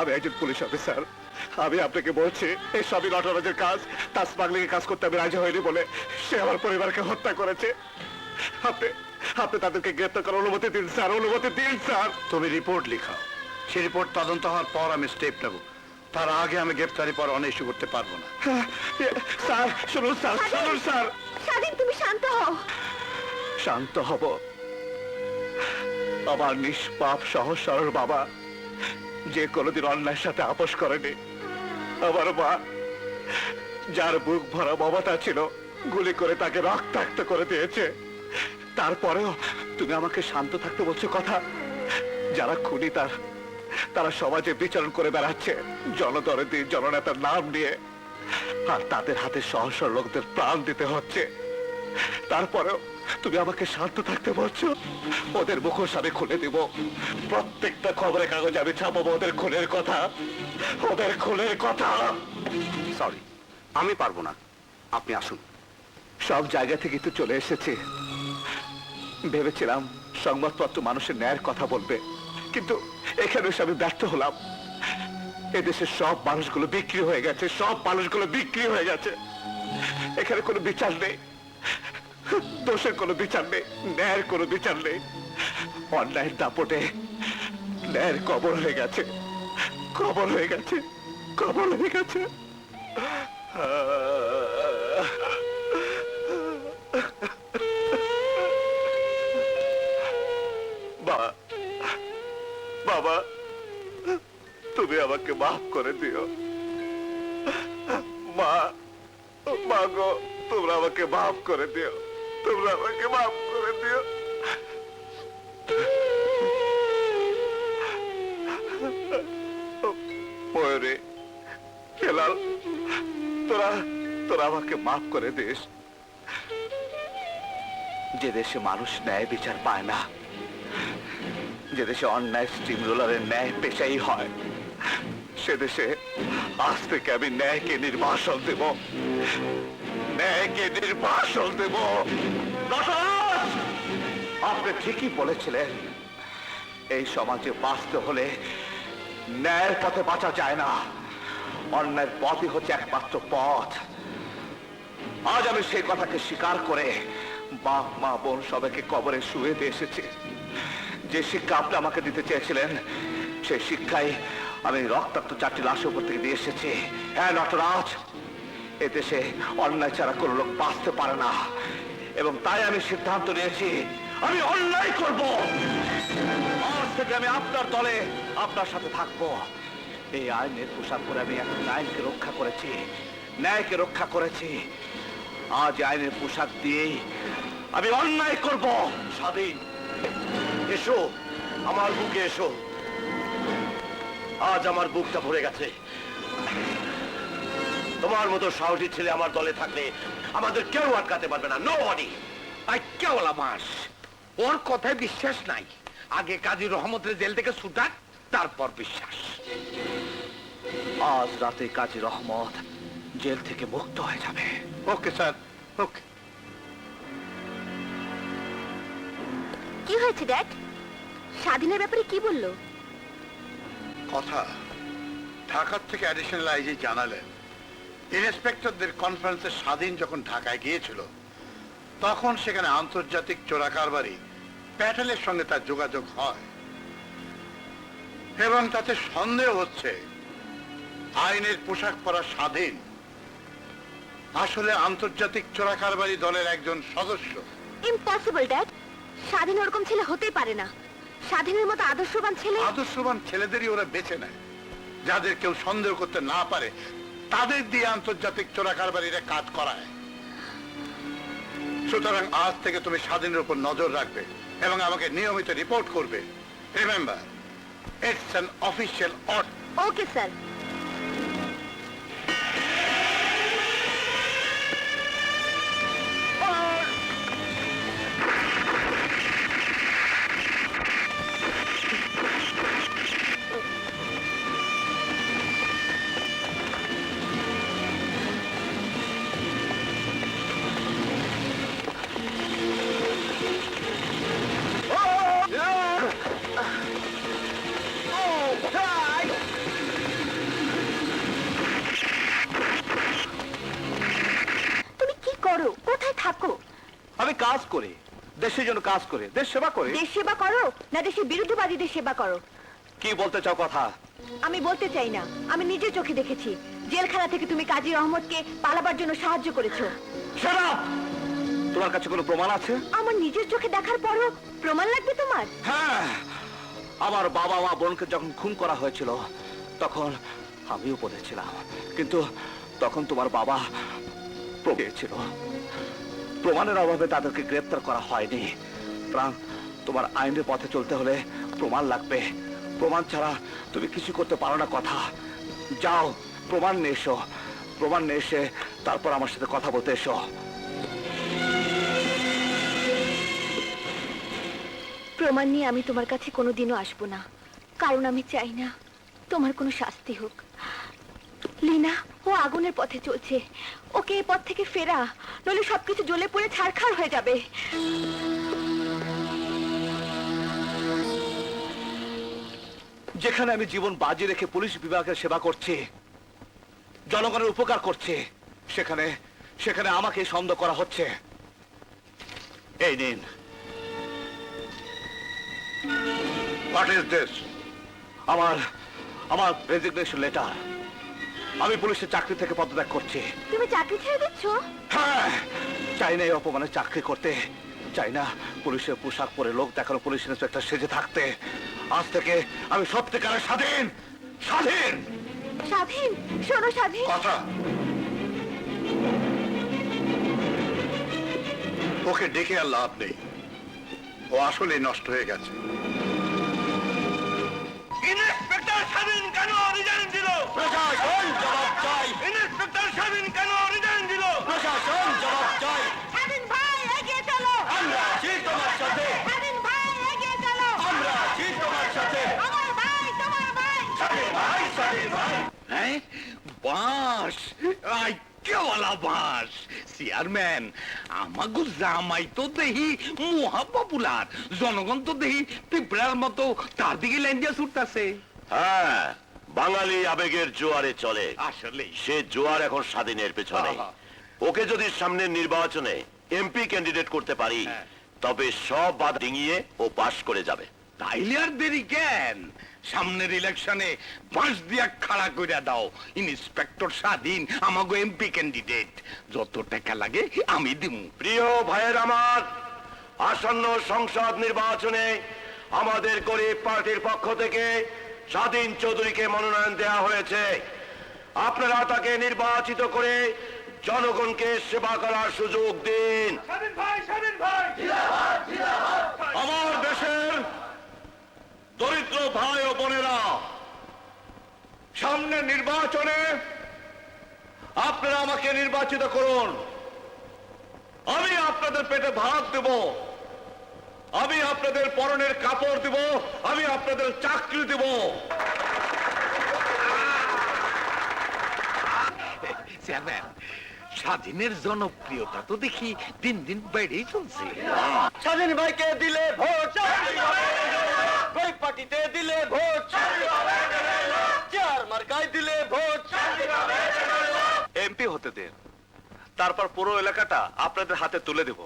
আমি একজন police officer. আমি আপনাকে বলছি এই সবই নটরাজের কাজ তার স্মাগলিং কাজ করতে আমি রাজি হয়নি বলে সে আমার পরিবারকে হত্যা করেছে। আপনি আপনি তাদেরকে গ্রেপ্তার করার অনুমতি দিন স্যার অনুমতি দিন স্যার। তুমি রিপোর্ট লিখাও সেই রিপোর্ট তদন্ত হওয়ার পর আমি স্টেপ নেব। তার আগে আমি গ্রেপ্তারি পর অনেক ইস্যু করতে পারব না। স্যার শুনুন স্যার শুনুন স্যার। স্বাধীন তুমি শান্ত হও। শান্ত হব। আমার নিষ্পাপ সহজ সরল বাবা যে কোনোদিন অন্যায়ের সাথে আপোষ করেনি। আমার মা, যার বুক ভরা মমতা ছিল, গুলি করে তাকে রক্তাক্ত করে দিয়েছে। তারপরেও তুমি আমাকে শান্ত থাকতে বলছো কথা? যারা খুনি তার, তারা সমাজে বিচরণ করে বেড়াচ্ছে, জনদরদি, জননেতার নাম নিয়ে। আর তাদের হাতে সহসর লোকদের প্রাণ দিতে হচ্ছে। তারপরেও তুমি আমাকে শান্ত থাকতে বলছো? ওদের মুখোশ আমি খুলে দিব। প্রত্যেকটা খবরের কাগজে আমি ছাপাবো ওদের খুনের কথা। ওদের খুনের কথা। সরি আমি পারব না। আপনি আসুন। সব জায়গা থেকে তো চলে এসেছে। ভেবেছিলাম সংবাদপত্র মানুষের ন্যায়ের কথা বলবে। কিন্তু এখানে আমি ব্যর্থ হলাম। এদেশের সব মানুষগুলো বিক্রি হয়ে গেছে সব মানুষগুলো বিক্রি হয়ে গেছে। এখানে কোনো বিচার নেই। দোষের কোনো বিচার নেই, ন্যায়ের কোনো বিচার নেই। অন্যায়ের দাপটে ন্যায়ের কবর হয়ে গেছে, কবর হয়ে গেছে, কবর হয়ে গেছে। বাবা, তুমি আমাকে মাফ করে দিও। মা মা গো, তোমরা আমাকে মাফ করে দিও। তোমরা আমাকে মাফ করে দিও। ময়ূরে, হেলাল, তোরা তোরা আমাকে মাফ করে দিস। যে দেশে মানুষ ন্যায় বিচার পায় না, যে দেশে অন্যায় স্টিম রোলারের ন্যায় পেশাই হয়, সে দেশে আজ থেকে আমি ন্যায়কে নির্বাসন দেব। ন্যায়কে নির্বাসন দেব! আপনি ঠিকই বলেছিলেন, এই সমাজে বাঁচতে হলে ন্যায়ের পথে বাঁচা যায় না। অন্যায়ের পথই হচ্ছে একমাত্র পথ। আজ আমি সেই কথাকে স্বীকার করে বাপ, মা, বোন সবাইকে কবরে শুয়ে দিয়ে এসেছি। যে শিক্ষা আপনি আমাকে দিতে চেয়েছিলেন, সেই শিক্ষাই আমি রক্তাক্ত চারটি লাশের উপর থেকে দিয়ে এসেছি। হ্যাঁ নটরাজ! এদেশে অন্যায় ছাড়া কোনো লোক বাঁচতে পারে না। এবং তাই আমি সিদ্ধান্ত নিয়েছি, আমি অন্যায় করব। আজ থেকে আমি আপনার দলে আপনার সাথে থাকব। এই আইনের পোশাক পরে আমি এখন আইনকে রক্ষা করেছি, ন্যায়কে রক্ষা করেছি। আজ আইনের পোশাক দিয়েই আমি অন্যায় করব। স্বাধীন। এসো, আমার বুকে এসো। আজ আমার বুকটা ভরে গেছে। তোমার মতো সাহসী ছেলে আমার দলে থাকলে আমাদের কেউ আটকাতে পারবে না। নো বডি আই কেওলা মাস ওর কথায় বিশ্বাস নাই। আগে কাজী রহমতের জেল থেকে ছুটাক তারপর বিশ্বাস। আজ রাতে কাজী রহমত জেল থেকে মুক্ত হয়ে যাবে। Okay sir. ওকে। কি হয়েছে ড্যাড? স্বাধীনের ব্যাপারে কি বলল? কথা ঢাকার থেকে অ্যাডিশনাল আইজি জানালেন। ইন্সপেক্টরদের কনফারেন্সে স্বাধীন যখন ঢাকায় গিয়েছিল তখন সেখানে আন্তর্জাতিক চোরাকারবারি প্যাটেলের সঙ্গে তার যোগাযোগ হয়। এবং তাতে সন্দেহ হচ্ছে আইনের পোশাক পরা স্বাধীন। আসলে আন্তর্জাতিক চোরাকারবারি দলের একজন সদস্য। ইম্পসিবল ড্যাড স্বাধীন ওরকম ছেলে হতেই পারে না। স্বাধীনের মতো আদর্শবান ছেলে আদর্শবান ছেলেদেরই ওরা বেছে নেয় যাদের কেউ সন্দেহ করতে না পারে। তাদের দিয়ে আন্তর্জাতিক চোরা চোরাকারবারিরা কাজ করায়। সুতরাং আজ থেকে তুমি স্বাধীনের উপর নজর রাখবে এবং আমাকে নিয়মিত রিপোর্ট করবে। Remember it's official order okay sir আমি কাজ করি। দেশের জন্য কাজ করি। দেশ সেবা করি। দেশ সেবা করো না দেশের বিরুদ্ধবাদীদের সেবা করো? কি বলতে চাও কথা? আমি বলতে চাই না। আমি নিজের চোখে দেখেছি। জেলখানা থেকে তুমি কাজী রহমতকে পালাবার জন্য সাহায্য করেছ। তোমার কাছে কোনো প্রমাণ আছে? আমার নিজের চোখে দেখার পরও প্রমাণ লাগবে তোমার? হ্যাঁ। আমার বাবা মা বোনকে যখন খুন করা হয়েছিল তখন আমিও বলেছিলাম। কিন্তু তখন তোমার বাবা ছিল। প্রমাণের অভাবে তাদেরকে গ্রেপ্তার করা হয়নি। প্রাণ, তোমার আইনের পথে চলতে হলে প্রমাণ লাগবে। প্রমাণ ছাড়া তুমি কিছু করতে পারো না কথা। যাও, প্রমাণ নিয়ে এসো। প্রমাণ নিয়ে এসে তারপর আমার সাথে কথা বলতে এসো। প্রমাণ নিয়ে আমি তোমার কাছে কোনোদিনও আসব না। কারণ আমি চাই না তোমার কোনো শাস্তি হোক। লিনা, ও আগুনের পথে চলছে। ওকে এই পথ থেকে ফেরা, নইলে সবকিছু জ্বলে পড়ে ছারখার হয়ে যাবে। যেখানে আমি জীবন বাজি রেখে পুলিশ বিভাগের সেবা করছি, জনগণের উপকার করছি, সেখানে সেখানে আমাকে সন্দেহ করা হচ্ছে। এই নিন। হোয়াট ইজ দিস আমার আমার রেজিগনেশন লেটার আমি পুলিশের চাকরি থেকে পদত্যাগ করছি। তুমি চাকরি ছেড়ে দিচ্ছ? হ্যাঁ চাই না এই অপমানে চাকরি করতে। চাই না পুলিশের পোশাক পরে লোক দেখানো পুলিশ ইন্সপেক্টর সেজে থাকতে। আজ থেকে আমি সত্যিকারের স্বাধীন স্বাধীন। স্বাধীন? শোনো স্বাধীন। কথা। ওকে ডেকে আর লাভ নেই। ও আসলে নষ্ট হয়ে গেছে। ইন্সপেক্টর স্বাধীন কেন রিজাইন দিল প্রশাসন জবাব চাই ইন্সপেক্টর স্বাধীন কেন রিজাইন দিল প্রশাসন জবাব চাই স্বাধীন ভাই এগিয়ে চলো আমরা আছি তোমার সাথে স্বাধীন ভাই এগিয়ে চলো আমরা আছি তোমার সাথে আমার ভাই তোমার ভাই স্বাধীন ভাই স্বাধীন ভাই হ্যাঁ বাঁশ আই কেওয়ালা বাঁশ চেয়ারম্যান আমাগো জামাই তো দেহি মহা পপুলার জনগণ তো দেহি পিঁপড়ার মতো তার দিকে লাইন দিয়ে ছুটতাছে। হ্যাঁ বাঙালি আবেগের জোয়ারে চলে। আসলে সে জোয়ার এখন স্বাধীনের পেছনে। ওকে যদি সামনের নির্বাচনে এমপি ক্যান্ডিডেট করতে পারি হ্যাঁ। তবে সব বাধা ডিঙিয়ে ও পাশ করে যাবে। তাইলে আর দেরি কেন? সামনের ইলেকশনে বাঁশ দিয়া খাড়া কইরা দাও। ইন্সপেক্টর স্বাধীন আমাগো এমপি ক্যান্ডিডেট যত টাকা লাগে আমি দিমু। প্রিয় ভাইয়ের আমার আসন্ন সংসদ নির্বাচনে আমাদের গরিব পার্টির পক্ষ থেকে স্বাধীন চৌধুরীকে মনোনয়ন দেওয়া হয়েছে। আপনারা তাকে নির্বাচিত করে জনগণকে সেবা করার সুযোগ দিন। আমার দেশের দরিদ্র ভাই ও বোনেরা সামনে নির্বাচনে আপনারা আমাকে নির্বাচিত করুন। আমি আপনাদের পেটে ভাত দেব। আমি আপনাদের পরনের কাপড় দেব। আমি আপনাদের চাকরি দেব। চেয়ারম্যান স্বাধীনের জনপ্রিয়তা তো দেখি দিন দিন বেড়েই চলছে। স্বাধীন ভাইকে দিলে ভোট পার্টিতে দিলে ভোট চেয়ার মার্কায় দিলে ভোট হতে দেন। তারপর পুরো এলাকাটা আপনাদের হাতে তুলে দেব।